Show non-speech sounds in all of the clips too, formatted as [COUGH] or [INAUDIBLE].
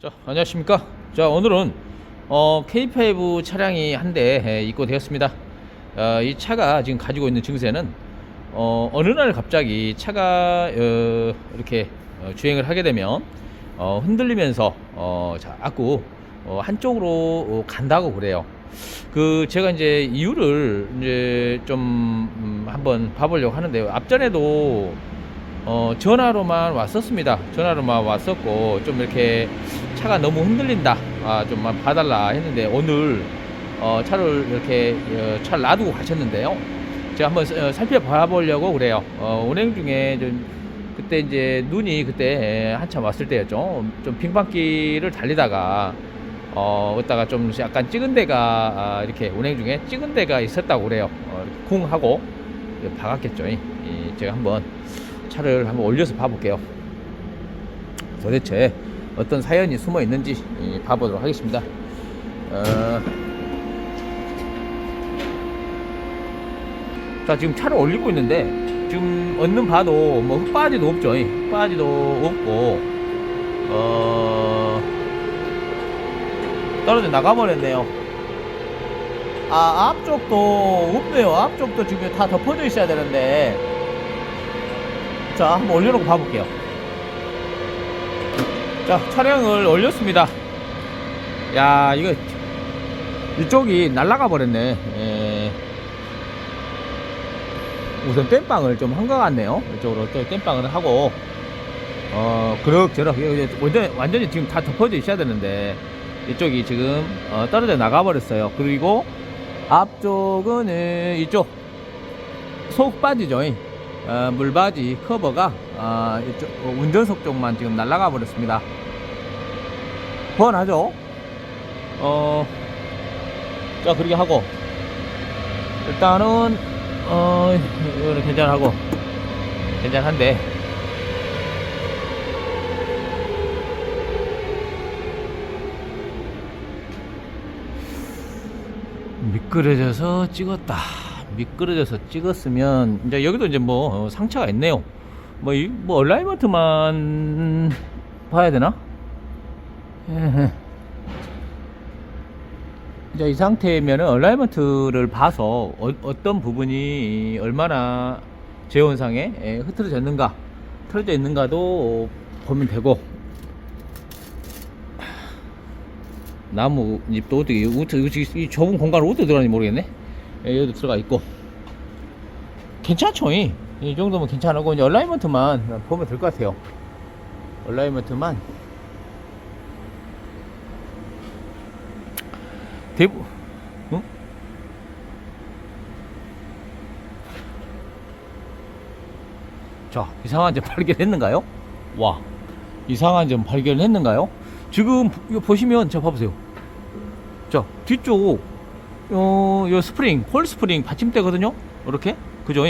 자, 안녕하십니까. 자, 오늘은 어, K5 차량이 한 대 입고 되었습니다. 어, 이 차가 지금 가지고 있는 증세는 어, 어느 날 갑자기 차가 어, 이렇게 어, 주행을 하게 되면 어, 흔들리면서 어, 자꾸 어, 한쪽으로 어, 간다고 그래요. 그 제가 이제 이유를 이제 좀 음, 한번 봐보려고 하는데요. 앞전에도 어, 전화로만 왔었습니다. 전화로만 왔었고 좀 이렇게 차가 너무 흔들린다. 아, 좀만 봐달라 했는데 오늘 어, 차를 이렇게 어, 차를 놔두고 가셨는데요. 제가 한번 어, 살펴봐 보려고 그래요. 어, 운행 중에 좀 그때 이제 눈이 그때 한참 왔을 때였죠. 좀 빙판길을 달리다가 어, 어다가 좀 약간 찍은 데가 아, 이렇게 운행 중에 찍은 데가 있었다고 그래요. 어, 쿵 하고 박았겠죠. 이, 이 제가 한번 차를 한번 올려서 봐볼게요. 도대체 어떤 사연이 숨어 있는지 이, 봐보도록 하겠습니다. 어... 자 지금 차를 올리고 있는데 지금 얻는 봐도 뭐 흙바지도 없죠. 이. 흙바지도 없고 어 떨어져 나가버렸네요. 아 앞쪽도 없네요. 앞쪽도 지금 다 덮어져 있어야 되는데 자, 한번 올려놓고 봐볼게요. 자, 차량을 올렸습니다. 야, 이거, 이쪽이 날아가 버렸네. 예. 우선 땜빵을 좀 한 것 같네요. 이쪽으로 또 땜빵을 하고, 어, 그럭저럭, 완전, 완전히 지금 다 덮어져 있어야 되는데, 이쪽이 지금, 어, 떨어져 나가 버렸어요. 그리고, 앞쪽은, 예, 이쪽, 속 빠지죠. 어, 물바지 커버가 어, 이쪽, 어, 운전석 쪽만 지금 날아가 버렸습니다. 뻔하죠? 어, 자 그렇게 하고 일단은 어, 이거는 괜찮하고 괜찮한데 미끄러져서 찍었다. 미끄러져서 찍었으면 이제 여기도 이제 뭐 어, 상처가 있네요. 뭐 이 뭐 얼라이먼트만 봐야 되나? 이제 이 상태면은 얼라이먼트를 봐서 어, 떤 부분이 얼마나 재원상에 에, 흐트러졌는가, 틀어져 있는가도 보면 되고 나무 잎도 어떻게 어떻게 이 좁은 공간을 어떻게 들어가는지 모르겠네. 예, 여기도 들어가 있고 괜찮죠 이, 이 정도면 괜찮고 이제 얼라이먼트만 보면 될 것 같아요 얼라이먼트만 대부 응? 자 이상한 점 [LAUGHS] 발견했는가요? 와 이상한 점 발견했는가요? 지금 이거 보시면 자 봐보세요 자 뒤쪽 어, 요 스프링, 홀 스프링 받침대거든요? 이렇게? 그죠?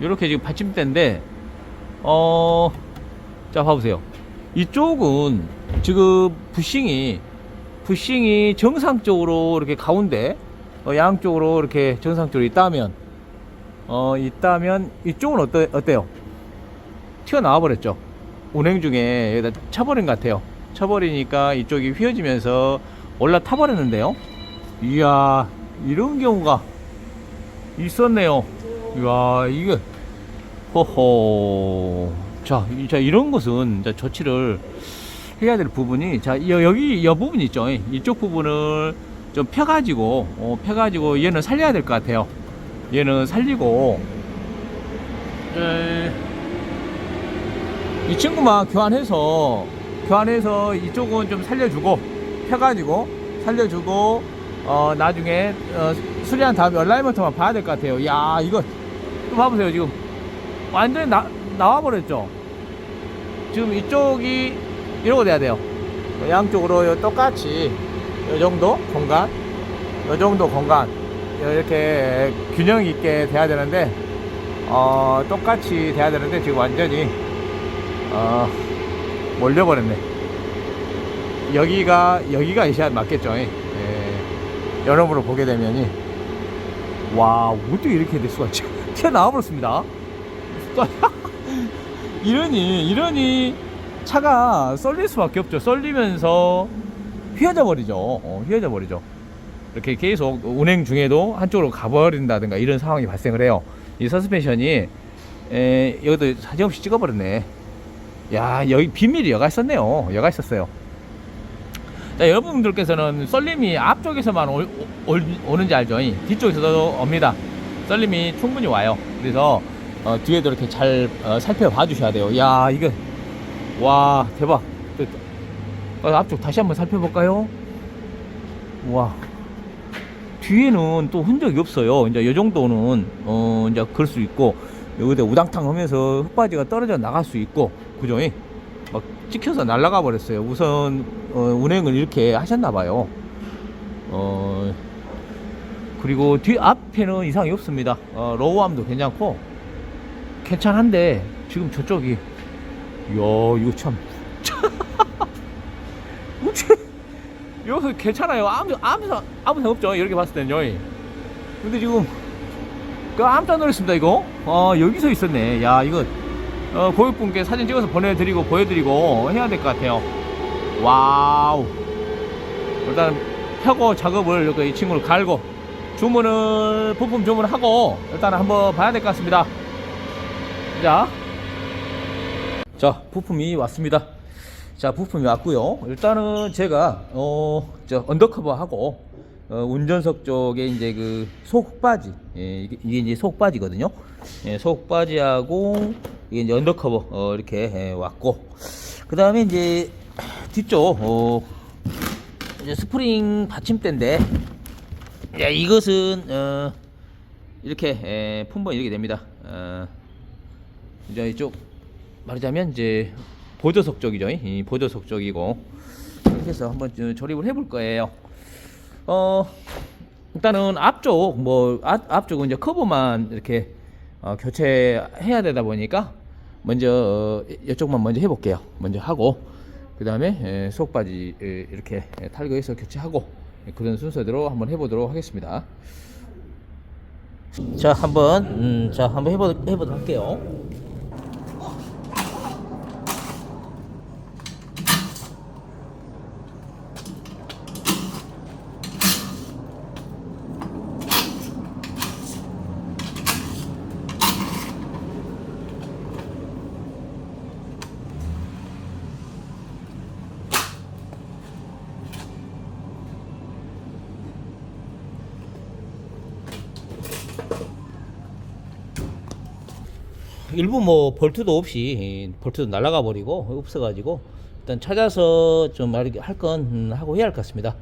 이렇게 지금 받침대인데, 어, 자, 봐보세요. 이쪽은 지금 부싱이, 부싱이 정상적으로 이렇게 가운데, 어, 양쪽으로 이렇게 정상적으로 있다면, 어, 있다면, 이쪽은 어떠, 어때요? 튀어나와 버렸죠? 운행 중에 여기다 쳐버린 것 같아요. 쳐버리니까 이쪽이 휘어지면서 올라타 버렸는데요? 이야, 이런 경우가 있었네요. 이야, 이게, 호호. 자, 이- 자, 이런 것은 자, 조치를 해야 될 부분이, 자, 여, 여기, 이 부분 있죠. 이쪽 부분을 좀 펴가지고, 어, 펴가지고 얘는 살려야 될 것 같아요. 얘는 살리고, 에, 이 친구만 교환해서, 교환해서 이쪽은 좀 살려주고, 펴가지고, 살려주고, 어, 나중에, 어, 수리한 다음에 얼라이먼트만 봐야 될 것 같아요. 야 이거, 또 봐보세요. 지금, 완전히 나, 나와버렸죠? 지금 이쪽이, 이러고 돼야 돼요. 양쪽으로 요 똑같이, 요 정도 공간, 요 정도 공간, 이렇게 균형 있게 돼야 되는데, 어, 똑같이 돼야 되는데, 지금 완전히, 어, 몰려버렸네. 여기가, 여기가 이시야 맞겠죠? 예. 여러모로 보게 되면이 와 어떻게 이렇게 될 수가 있지 [LAUGHS] 튀어나와 버렸습니다 [LAUGHS] 이러니 이러니 차가 썰릴 수밖에 없죠. 썰리면서 휘어져 버리죠. 어, 휘어져 버리죠. 이렇게 계속 운행 중에도 한쪽으로 가버린다든가 이런 상황이 발생을 해요. 이 서스펜션이 에, 여기도 사정없이 찍어버렸네. 야 여기 비밀이 여가 있었네요. 여가 있었어요. 자, 여러분들께서는 썰림이 앞쪽에서만 올, 올, 오는지 알죠? 이 뒤쪽에서도 옵니다. 썰림이 충분히 와요. 그래서 어, 뒤에도 이렇게 잘 어, 살펴봐 주셔야 돼요. 야 이거 와 대박. 어, 앞쪽 다시 한번 살펴볼까요? 와 뒤에는 또 흔적이 없어요. 이제 이 정도는 어 이제 그럴 수 있고 여기다 우당탕 하면서 흙바지가 떨어져 나갈 수 있고 그죠? 막 찍혀서 날아가 버렸어요. 우선 어, 운행을 이렇게 하셨나 봐요. 어 그리고 뒤 앞에는 이상이 없습니다. 어, 로우암도 괜찮고 괜찮은데 지금 저쪽이 야 이거 참 [LAUGHS] 여기서 괜찮아요. 아무 아무 상- 아무 상 없죠. 이렇게 봤을 때는요. 근데 지금 그 깜짝 놀랐습니다. 이거 어 여기서 있었네. 야 이거 어, 고객분께 사진 찍어서 보내드리고 보여드리고 해야 될 것 같아요. 와우. 일단 펴고 작업을 이렇게 이 친구를 갈고 주문을 부품 주문을 하고 일단 한번 봐야 될 것 같습니다. 자, 자 부품이 왔습니다. 자 부품이 왔고요. 일단은 제가 어 저 언더커버하고 어, 운전석 쪽에 이제 그 속바지 예, 이게, 이제 속바지거든요. 예, 속바지하고 이게 이제 언더커버 어, 이렇게 예, 왔고 그 다음에 이제 뒤쪽 어, 이제 스프링 받침대인데 야, 이것은 어, 이렇게 에, 품번 이렇게 됩니다. 어, 이제 이쪽 말하자면 이제 보조석 쪽이죠. 이 보조석 쪽이고 이렇게 해서 한번 저- 조립을 해볼 거예요. 어 일단은 앞쪽 뭐 앞, 앞쪽은 이제 커브만 이렇게 어, 교체해야 되다 보니까 먼저 어, 이쪽만 먼저 해볼게요. 먼저 하고 그 다음에 속바지 에, 이렇게 에, 탈거해서 교체하고 예, 그런 순서대로 한번 해보도록 하겠습니다. 자 한번 음, 자 한번 해보 해보도록 할게요. 일부 뭐 볼트도 없이 볼트도 날아가 버리고 없어가지고 일단 찾아서 좀 할 건 하고 해야 할 것 같습니다.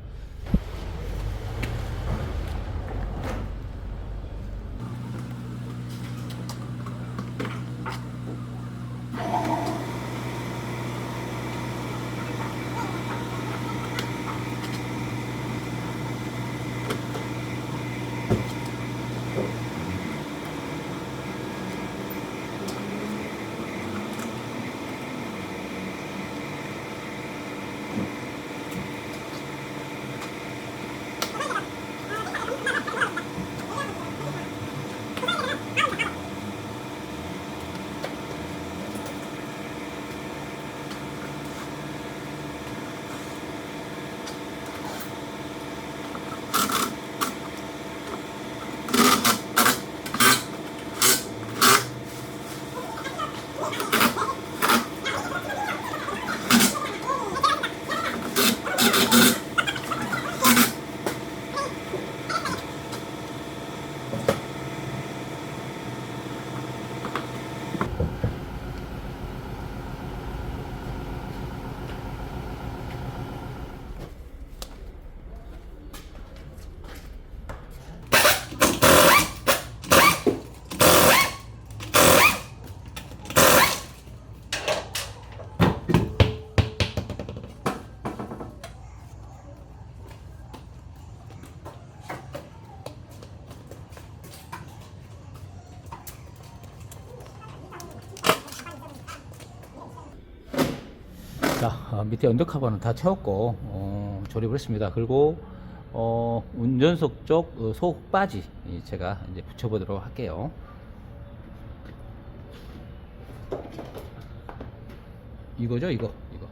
자 어, 밑에 언더커버는 다 채웠고 어, 조립을 했습니다. 그리고 어, 운전석 쪽 어, 속바지 이 제가 이제 붙여보도록 할게요. 이거죠 이거 이거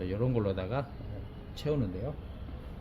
이런 걸로다가 채우는데요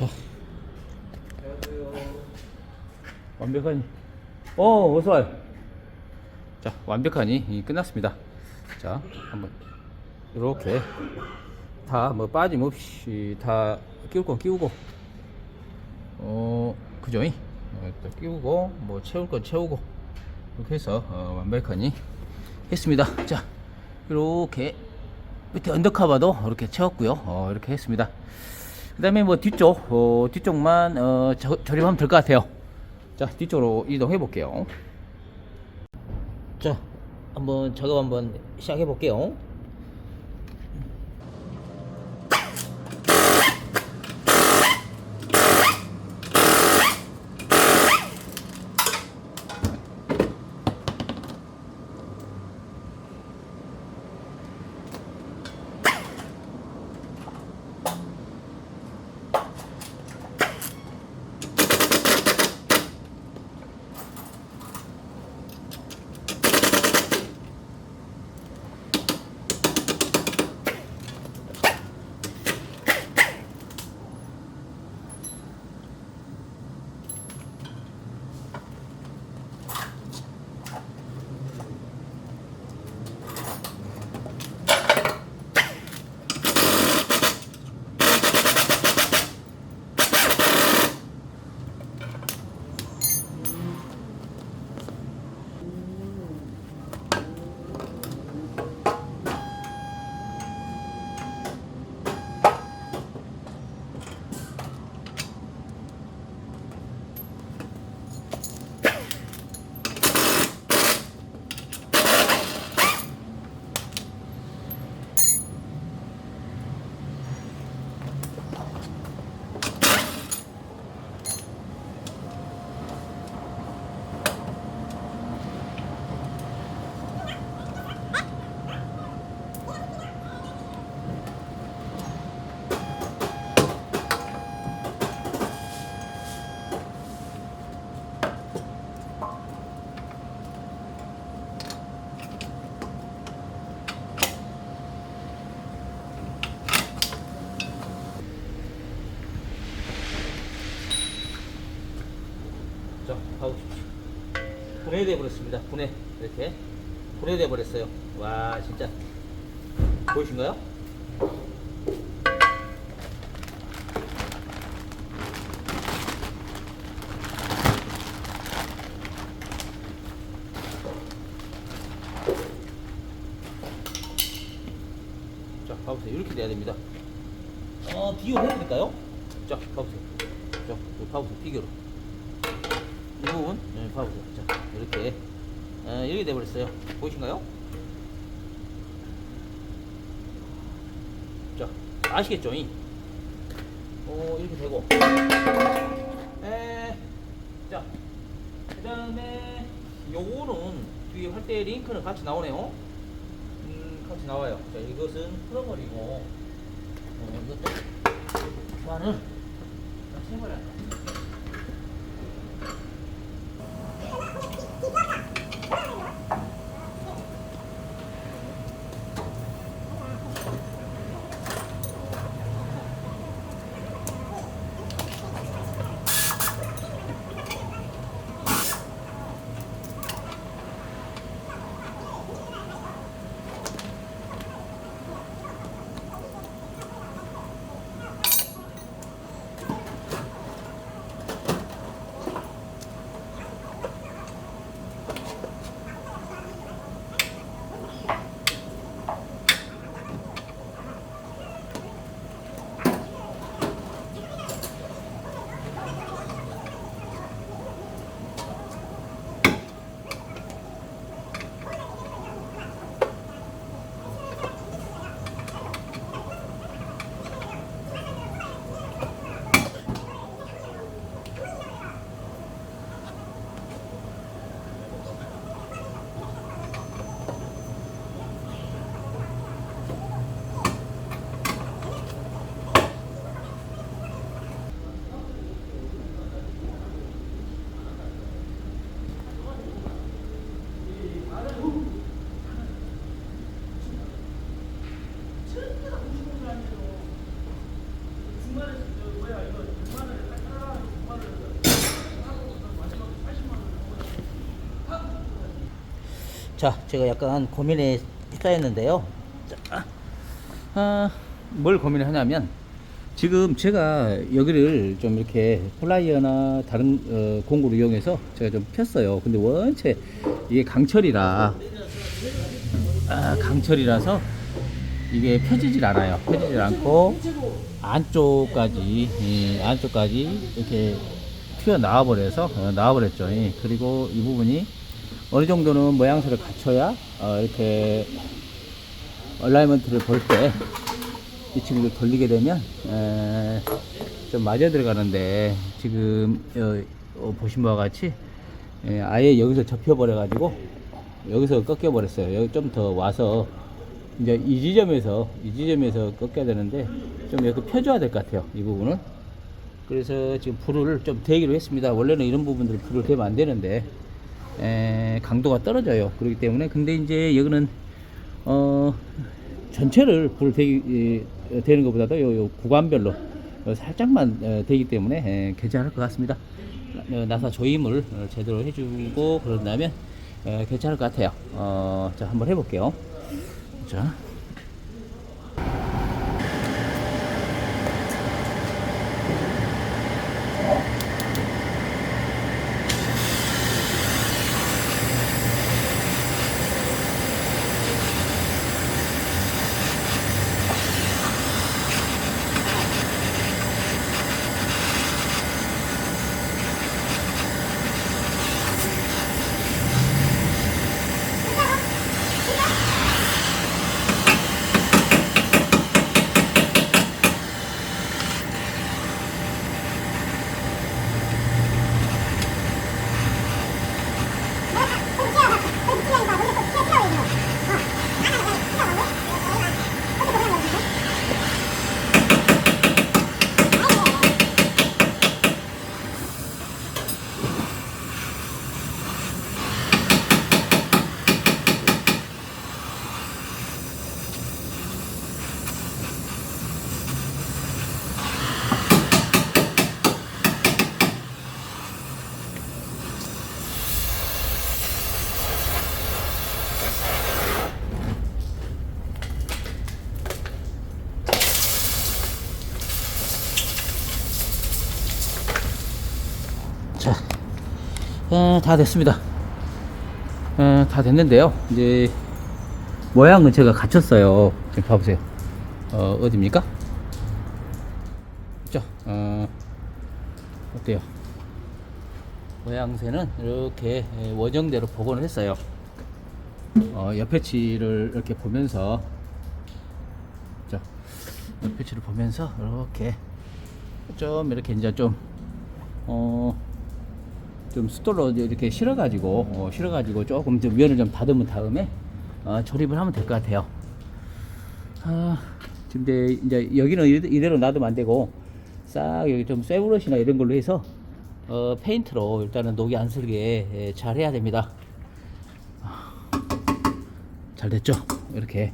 자 완벽하니? 어 어서 와요. 자 완벽하니? 이 끝났습니다. 자 한번 이렇게 다 뭐 빠짐없이 다 끼울 건 끼우고. 어 그죠? 이? 어, 또 끼우고 뭐 채울 건 채우고. 이렇게 해서 어, 완벽하니? 했습니다. 자 이렇게 밑에 언더커버도 이렇게 채웠고요. 어, 이렇게 했습니다 그 다음에 뭐 뒤쪽 어, 뒤쪽만 어, 저, 조립하면 될 것 같아요. 자 뒤쪽으로 이동해 볼게요. 자 한번 작업 한번 시작해 볼게요 분해돼 버렸습니다. 분해 이렇게 분해돼 버렸어요. 와, 진짜 보이신가요? 자, 봐보세요. 이렇게 돼야 됩니다. 어, 비교를 해야 될까요? 자, 봐보세요. 자, 이거 봐보세요. 비교로. 이 부분, 네, 봐보세요. 자, 이렇게. 어, 이렇게 돼버렸어요. 보이신가요? 자, 아시겠죠? 이? 어, 이렇게 되고. 에, 자, 그 다음에, 요거는 뒤에 활대 링크는 같이 나오네요. 음, 같이 나와요. 자, 이것은 풀어버리고, 어, 이것도, 바늘, 자, 제가 약간 고민에 휩싸였는데요. 자, 아, 뭘 고민을 하냐면 지금 제가 여기를 좀 이렇게 플라이어나 다른 어, 공구를 이용해서 제가 좀 폈어요. 근데 원체 이게 강철이라 아, 강철이라서 이게 펴지질 않아요. 펴지질 않고 안쪽까지 이 안쪽까지 이렇게 튀어 나와 버려서 어, 나와 버렸죠. 예. 그리고 이 부분이 어느 정도는 모양새를 갖춰야 어, 이렇게 얼라이먼트를 볼 때 이 친구를 돌리게 되면 에, 좀 맞아 들어가는데 지금 어, 어, 보신 바와 같이 에, 아예 여기서 접혀 버려 가지고 여기서 꺾여 버렸어요. 여기 좀 더 와서 이제 이 지점에서 이 지점에서 꺾여야 되는데 좀 이렇게 펴줘야 될 것 같아요 이 부분은. 그래서 지금 불을 좀 대기로 했습니다. 원래는 이런 부분들 불을 대면 안 되는데 에, 강도가 떨어져요 그렇기 때문에 근데 이제 여기는 어 전체를 불 대기 에, 되는 것보다도 요, 요 구간별로 어, 살짝만 어, 되기 때문에 에, 괜찮을 것 같습니다. 어, 나사 조임을 어, 제대로 해주고 그런다면 에, 괜찮을 것 같아요. 어, 자 한번 해볼게요. 자. 자, 어, 다 됐습니다. 어, 다 됐는데요. 이제 모양은 제가 갖췄어요. 지금 봐보세요. 어, 어디입니까? 자, 어, 어때요? 모양새는 이렇게 원형대로 복원을 했어요. 어, 옆에 치를 이렇게 보면서, 자, 옆에 치를 보면서 이렇게 좀 이렇게 이제 좀 어, 좀 숫돌로 이렇게 실어가지고, 어, 실어가지고 조금 좀 면을 좀 다듬은 다음에, 어, 조립을 하면 될 것 같아요. 아, 지금 이제, 여기는 이대- 이대로 놔두면 안 되고, 싹 여기 좀 쇠브러시나 이런 걸로 해서 어, 페인트로 일단은 녹이 안 슬게 예, 잘 해야 됩니다. 잘 됐죠? 이렇게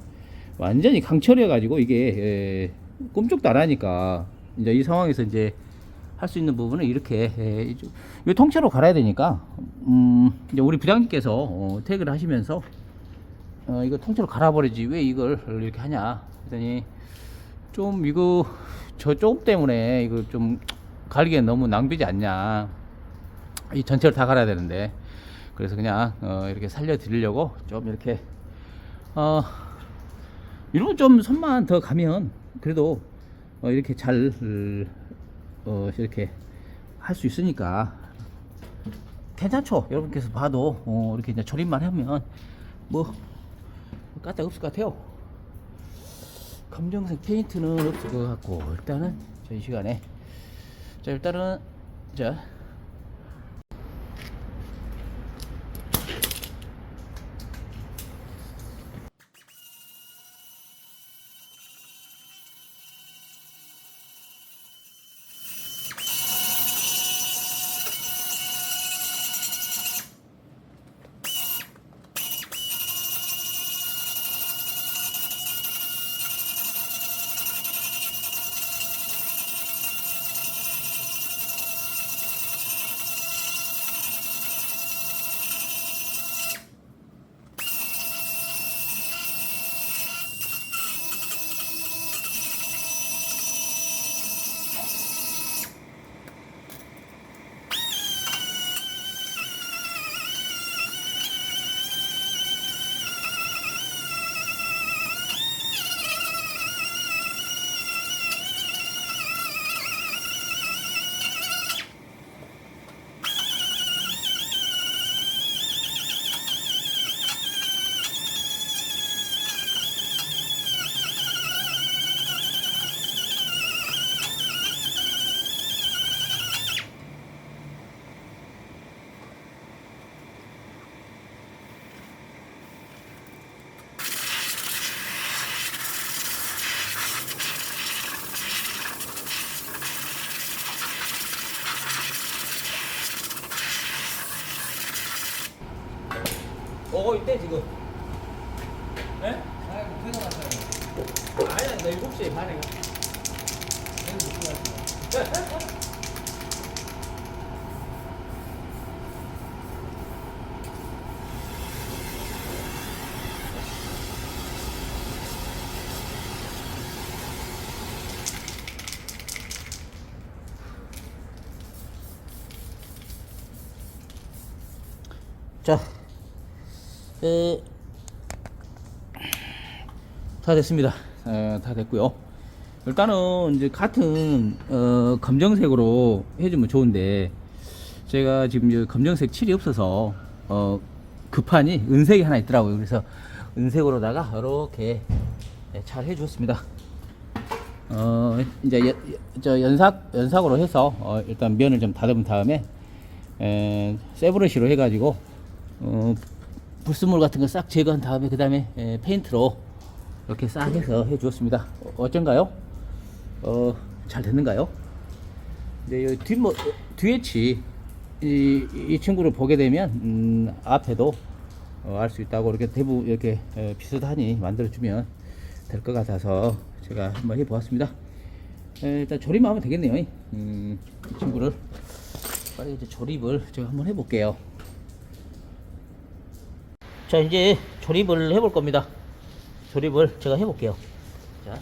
완전히 강철해 가지고 이게 예, 꿈쩍도 안 하니까 이제 이 상황에서 이제 할 수 있는 부분은 이렇게 예, 이 통째로 갈아야 되니까 음, 이제 우리 부장님께서 어, 태그를 하시면서 어, 이거 통째로 갈아버리지 왜 이걸 이렇게 하냐. 했더니 좀 이거 저 조금 때문에 이거 좀 갈기엔 너무 낭비지 않냐. 이 전체를 다 갈아야 되는데. 그래서 그냥 어, 이렇게 살려드리려고 좀 이렇게 어 이러면 좀 손만 더 가면 그래도 어, 이렇게 잘 어, 이렇게 할 수 있으니까. 괜찮죠? 여러분께서 봐도 어, 이렇게 이제 조립만 하면 뭐 까딱 없을 것 같아요. 검정색 페인트는 없을 것 같고 일단은 저이 시간에. 자 일단은 자 오고 있대 지금 예? 아이고 퇴근하자고 아니야 나 7시에 반에 자, 에, 다 됐습니다. 에, 다 됐고요. 일단은 이제 같은 어, 검정색으로 해주면 좋은데 제가 지금 이 검정색 칠이 없어서 어, 급하니 은색이 하나 있더라고요. 그래서 은색으로다가 이렇게 네, 잘 해주었습니다. 어, 이제 연, 저 연삭 연삭으로 해서 어, 일단 면을 좀 다듬은 다음에 에, 세브러시로 해가지고 어, 불순물 같은 거 싹 제거한 다음에 그 다음에 페인트로 이렇게 싹 해서 해 주었습니다. 어, 어쩐가요? 어, 잘 됐는가요? 네, 뒷모 뒤에치 이, 이 친구를 보게 되면 음, 앞에도 어, 알수 있다고 이렇게 대부 이렇게 에, 비슷하니 만들어 주면 될 것 같아서 제가 한번 해보았습니다. 에, 일단 조립만 하면 되겠네요. 음, 이 친구를 빨리 이제 조립을 제가 한번 해볼게요. 자 이제 조립을 해볼 겁니다. 조립을 제가 해볼게요. 자.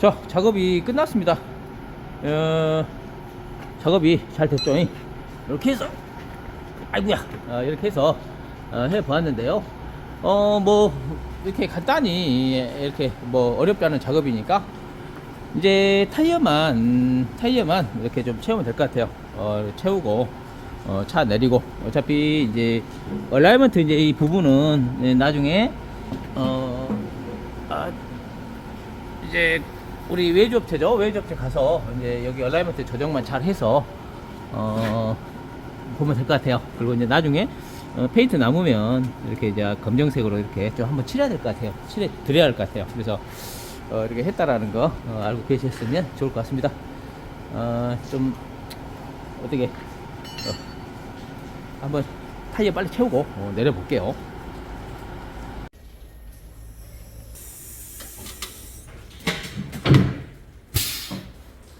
자, 작업이 끝났습니다. 어, 작업이 잘 됐죠. 이렇게 해서, 아이고야, 어, 이렇게 해서 어, 해 보았는데요. 어, 뭐, 이렇게 간단히 이렇게 뭐 어렵지 않은 작업이니까 이제 타이어만, 음, 타이어만 이렇게 좀 채우면 될 것 같아요. 어, 채우고, 어, 차 내리고. 어차피 이제 얼라이먼트 이제 이 부분은 예, 나중에, 어, 아, 이제 우리 외주 업체죠. 외주 업체 가서 이제 여기 얼라이먼트 조정만 잘 해서 어 보면 될 것 같아요. 그리고 이제 나중에 어, 페인트 남으면 이렇게 이제 검정색으로 이렇게 좀 한번 칠해야 될 것 같아요. 칠해 드려야 할 것 같아요. 그래서 어, 이렇게 했다라는 거 어, 알고 계셨으면 좋을 것 같습니다. 어, 좀 어떻게 어, 한번 타이어 빨리 채우고 어, 내려볼게요.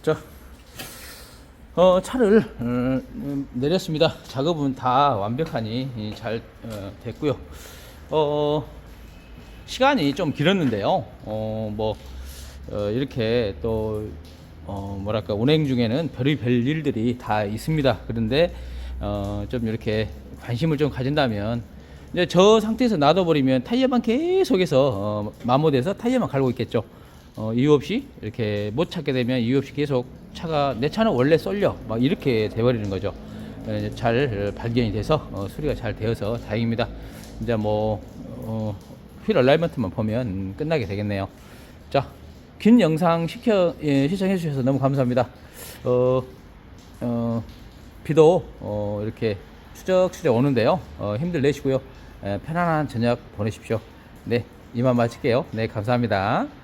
자, 어, 차를 어, 음, 내렸습니다. 작업은 다 완벽하니 이, 잘 어, 됐고요. 어, 시간이 좀 길었는데요. 어, 뭐 어, 이렇게 또 어, 뭐랄까 운행 중에는 별의 별 일들이 다 있습니다. 그런데 어, 좀 이렇게 관심을 좀 가진다면 이제 저 상태에서 놔둬버리면 타이어만 계속해서 어, 마모돼서 타이어만 갈고 있겠죠. 어, 이유 없이 이렇게 못 찾게 되면 이유 없이 계속 차가 내 차는 원래 쏠려 막 이렇게 돼버리는 거죠. 에, 잘 발견이 돼서 어, 수리가 잘 되어서 다행입니다. 이제 뭐 어, 휠 얼라이먼트만 보면 음, 끝나게 되겠네요. 자, 긴 영상 시켜 예, 시청해 주셔서 너무 감사합니다. 어, 어, 비도 어, 이렇게 추적추적 오는데요. 어, 힘들 내시고요. 에, 편안한 저녁 보내십시오. 네, 이만 마칠게요. 네, 감사합니다.